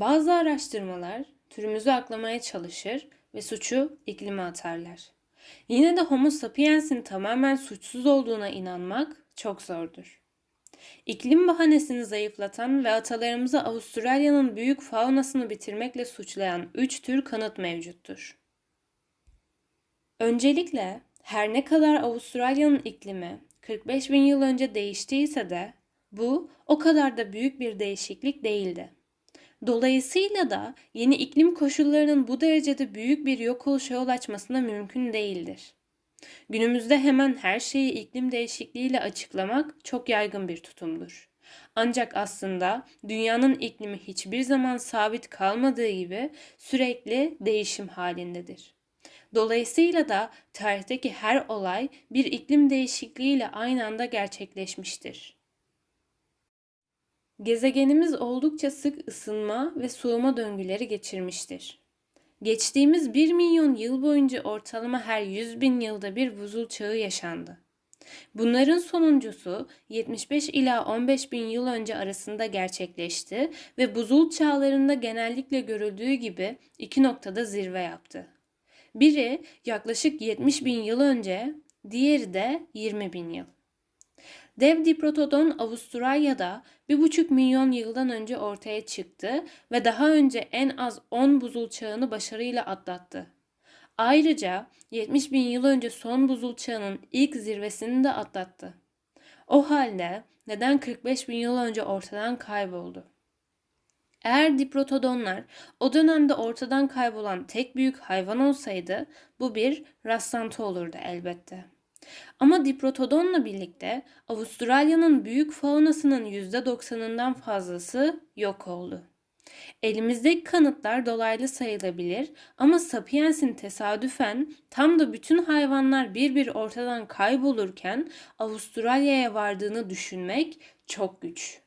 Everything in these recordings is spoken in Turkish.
Bazı araştırmalar türümüzü aklamaya çalışır ve suçu iklime atarlar. Yine de Homo sapiens'in tamamen suçsuz olduğuna inanmak çok zordur. İklim bahanesini zayıflatan ve atalarımızı Avustralya'nın büyük faunasını bitirmekle suçlayan üç tür kanıt mevcuttur. Öncelikle her ne kadar Avustralya'nın iklimi 45 bin yıl önce değiştiyse de bu o kadar da büyük bir değişiklik değildi. Dolayısıyla da yeni iklim koşullarının bu derecede büyük bir yok oluşa yol açmasına mümkün değildir. Günümüzde hemen her şeyi iklim değişikliğiyle açıklamak çok yaygın bir tutumdur. Ancak aslında dünyanın iklimi hiçbir zaman sabit kalmadığı gibi sürekli değişim halindedir. Dolayısıyla da tarihteki her olay bir iklim değişikliğiyle aynı anda gerçekleşmiştir. Gezegenimiz oldukça sık ısınma ve soğuma döngüleri geçirmiştir. Geçtiğimiz 1 milyon yıl boyunca ortalama her 100 bin yılda bir buzul çağı yaşandı. Bunların sonuncusu 75 ila 15 bin yıl önce arasında gerçekleşti ve buzul çağlarında genellikle görüldüğü gibi iki noktada zirve yaptı. Biri yaklaşık 70 bin yıl önce, diğeri de 20 bin yıl. Dev Diprotodon Avustralya'da 1,5 milyon yıldan önce ortaya çıktı ve daha önce en az 10 buzul çağını başarıyla atlattı. Ayrıca 70 bin yıl önce son buzul çağının ilk zirvesini de atlattı. O halde neden 45 bin yıl önce ortadan kayboldu? Eğer diprotodonlar o dönemde ortadan kaybolan tek büyük hayvan olsaydı bu bir rastlantı olurdu elbette. Ama diprotodonla birlikte Avustralya'nın büyük faunasının %90'ından fazlası yok oldu. Elimizdeki kanıtlar dolaylı sayılabilir ama Sapiens'in tesadüfen tam da bütün hayvanlar bir bir ortadan kaybolurken Avustralya'ya vardığını düşünmek çok güç.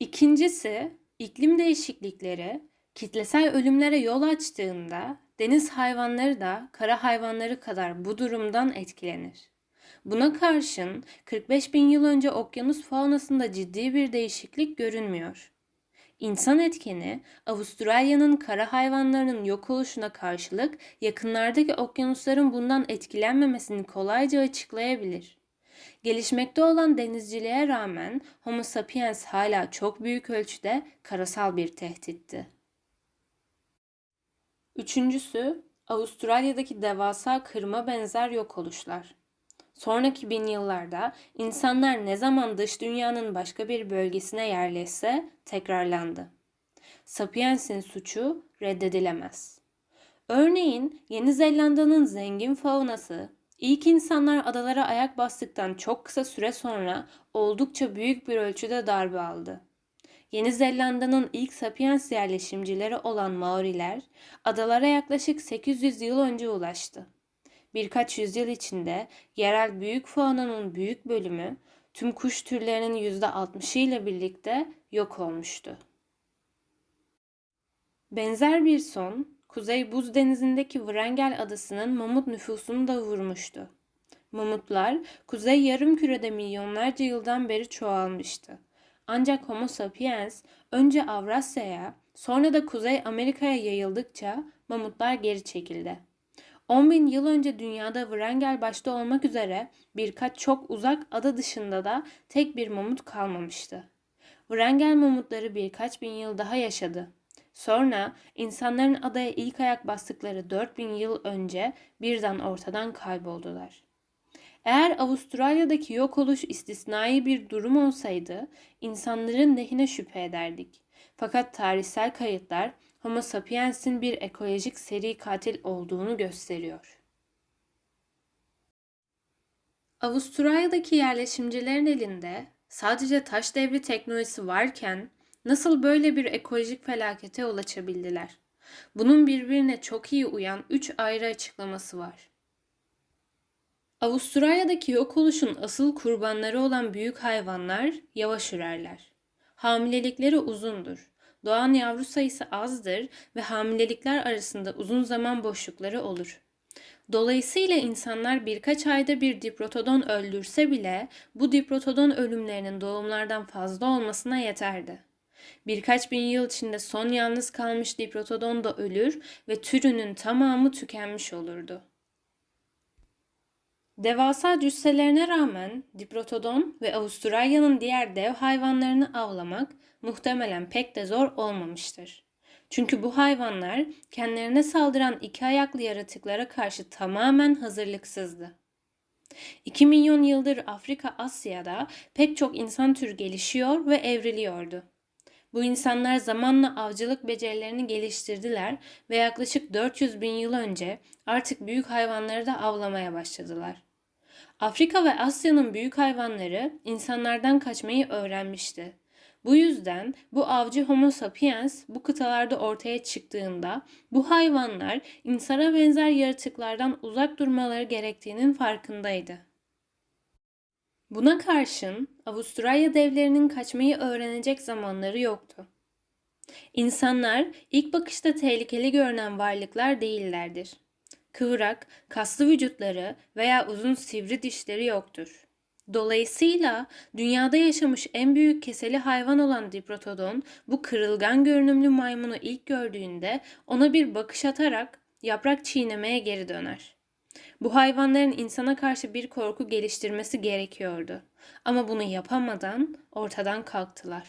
İkincisi, iklim değişiklikleri kitlesel ölümlere yol açtığında deniz hayvanları da kara hayvanları kadar bu durumdan etkilenir. Buna karşın 45 bin yıl önce okyanus faunasında ciddi bir değişiklik görünmüyor. İnsan etkeni Avustralya'nın kara hayvanlarının yok oluşuna karşılık yakınlardaki okyanusların bundan etkilenmemesini kolayca açıklayabilir. Gelişmekte olan denizciliğe rağmen Homo sapiens hala çok büyük ölçüde karasal bir tehditti. Üçüncüsü, Avustralya'daki devasa kırma benzer yok oluşlar. Sonraki bin yıllarda insanlar ne zaman dış dünyanın başka bir bölgesine yerleşse tekrarlandı. Sapiens'in suçu reddedilemez. Örneğin Yeni Zelanda'nın zengin faunası İlk insanlar adalara ayak bastıktan çok kısa süre sonra oldukça büyük bir ölçüde darbe aldı. Yeni Zelanda'nın ilk sapiens yerleşimcileri olan Maoriler adalara yaklaşık 800 yıl önce ulaştı. Birkaç yüzyıl içinde yerel büyük faunanın büyük bölümü tüm kuş türlerinin %60'ı ile birlikte yok olmuştu. Benzer bir son Kuzey Buz Denizi'ndeki Wrangel adasının mamut nüfusunu da vurmuştu. Mamutlar Kuzey Yarımküre'de milyonlarca yıldan beri çoğalmıştı. Ancak Homo sapiens önce Avrasya'ya sonra da Kuzey Amerika'ya yayıldıkça mamutlar geri çekildi. 10 bin yıl önce dünyada Wrangel başta olmak üzere birkaç çok uzak ada dışında da tek bir mamut kalmamıştı. Wrangel mamutları birkaç bin yıl daha yaşadı. Sonra insanların adaya ilk ayak bastıkları 4000 yıl önce birden ortadan kayboldular. Eğer Avustralya'daki yok oluş istisnai bir durum olsaydı insanların lehine şüphe ederdik. Fakat tarihsel kayıtlar Homo sapiens'in bir ekolojik seri katil olduğunu gösteriyor. Avustralya'daki yerleşimcilerin elinde sadece taş devri teknolojisi varken nasıl böyle bir ekolojik felakete yol açabildiler? Bunun birbirine çok iyi uyan üç ayrı açıklaması var. Avustralya'daki yok oluşun asıl kurbanları olan büyük hayvanlar yavaş ürerler. Hamilelikleri uzundur. Doğan yavru sayısı azdır ve hamilelikler arasında uzun zaman boşlukları olur. Dolayısıyla insanlar birkaç ayda bir diprotodon öldürse bile bu diprotodon ölümlerinin doğumlardan fazla olmasına yeterdi. Birkaç bin yıl içinde son yalnız kalmış Diprotodon da ölür ve türünün tamamı tükenmiş olurdu. Devasa cüsselerine rağmen Diprotodon ve Avustralya'nın diğer dev hayvanlarını avlamak muhtemelen pek de zor olmamıştır. Çünkü bu hayvanlar kendilerine saldıran iki ayaklı yaratıklara karşı tamamen hazırlıksızdı. 2 milyon yıldır Afrika Asya'da pek çok insan türü gelişiyor ve evriliyordu. Bu insanlar zamanla avcılık becerilerini geliştirdiler ve yaklaşık 400 bin yıl önce artık büyük hayvanları da avlamaya başladılar. Afrika ve Asya'nın büyük hayvanları insanlardan kaçmayı öğrenmişti. Bu yüzden bu avcı Homo sapiens bu kıtalarda ortaya çıktığında bu hayvanlar insana benzer yaratıklardan uzak durmaları gerektiğinin farkındaydı. Buna karşın Avustralya devlerinin kaçmayı öğrenecek zamanları yoktu. İnsanlar ilk bakışta tehlikeli görünen varlıklar değillerdir. Kıvrak, kaslı vücutları veya uzun sivri dişleri yoktur. Dolayısıyla dünyada yaşamış en büyük keseli hayvan olan Diprotodon bu kırılgan görünümlü maymunu ilk gördüğünde ona bir bakış atarak yaprak çiğnemeye geri döner. Bu hayvanların insana karşı bir korku geliştirmesi gerekiyordu. Ama bunu yapamadan ortadan kalktılar.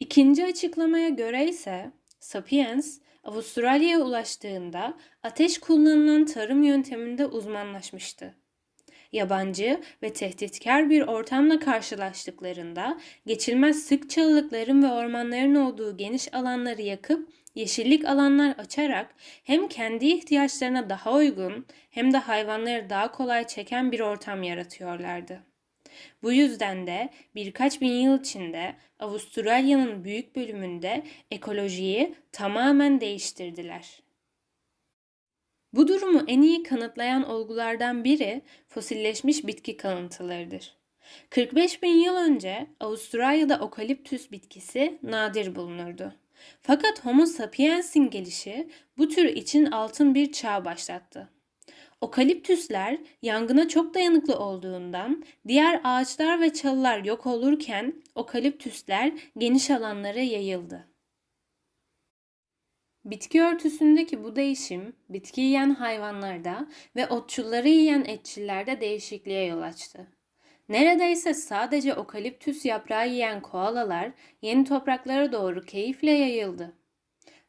İkinci açıklamaya göre ise Sapiens Avustralya'ya ulaştığında ateş kullanılan tarım yönteminde uzmanlaşmıştı. Yabancı ve tehditkar bir ortamla karşılaştıklarında geçilmez sık çalılıkların ve ormanların olduğu geniş alanları yakıp yeşillik alanlar açarak hem kendi ihtiyaçlarına daha uygun hem de hayvanları daha kolay çeken bir ortam yaratıyorlardı. Bu yüzden de birkaç bin yıl içinde Avustralya'nın büyük bölümünde ekolojiyi tamamen değiştirdiler. Bu durumu en iyi kanıtlayan olgulardan biri fosilleşmiş bitki kalıntılarıdır. 45 bin yıl önce Avustralya'da okaliptüs bitkisi nadir bulunurdu. Fakat Homo sapiens'in gelişi bu tür için altın bir çağ başlattı. Okaliptüsler yangına çok dayanıklı olduğundan diğer ağaçlar ve çalılar yok olurken okaliptüsler geniş alanlara yayıldı. Bitki örtüsündeki bu değişim bitki yiyen hayvanlarda ve otçulları yiyen etçillerde değişikliğe yol açtı. Neredeyse sadece okaliptüs yaprağı yiyen koalalar yeni topraklara doğru keyifle yayıldı.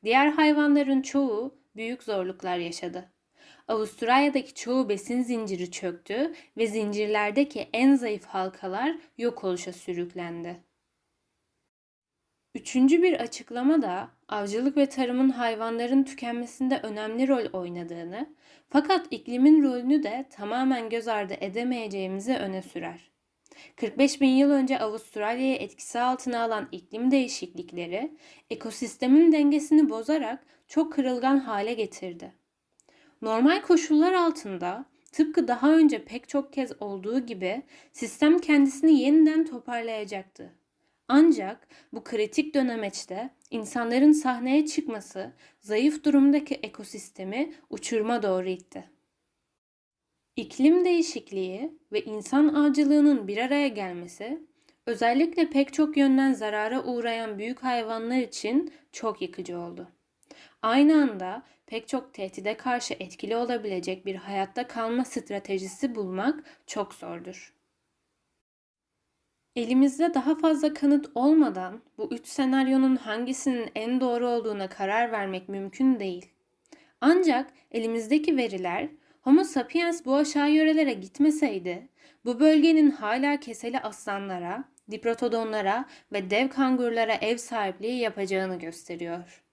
Diğer hayvanların çoğu büyük zorluklar yaşadı. Avustralya'daki çoğu besin zinciri çöktü ve zincirlerdeki en zayıf halkalar yok oluşa sürüklendi. Üçüncü bir açıklama da avcılık ve tarımın hayvanların tükenmesinde önemli rol oynadığını fakat iklimin rolünü de tamamen göz ardı edemeyeceğimizi öne sürer. 45 bin yıl önce Avustralya'yı etkisi altına alan iklim değişiklikleri ekosistemin dengesini bozarak çok kırılgan hale getirdi. Normal koşullar altında tıpkı daha önce pek çok kez olduğu gibi sistem kendisini yeniden toparlayacaktı. Ancak bu kritik dönemeçte insanların sahneye çıkması zayıf durumdaki ekosistemi uçurma doğru itti. İklim değişikliği ve insan avcılığının bir araya gelmesi özellikle pek çok yönden zarara uğrayan büyük hayvanlar için çok yıkıcı oldu. Aynı anda pek çok tehdide karşı etkili olabilecek bir hayatta kalma stratejisi bulmak çok zordur. Elimizde daha fazla kanıt olmadan bu üç senaryonun hangisinin en doğru olduğuna karar vermek mümkün değil. Ancak elimizdeki veriler Homo sapiens bu aşağı yörelere gitmeseydi bu bölgenin hala keseli aslanlara, diprotodonlara ve dev kangurlara ev sahipliği yapacağını gösteriyor.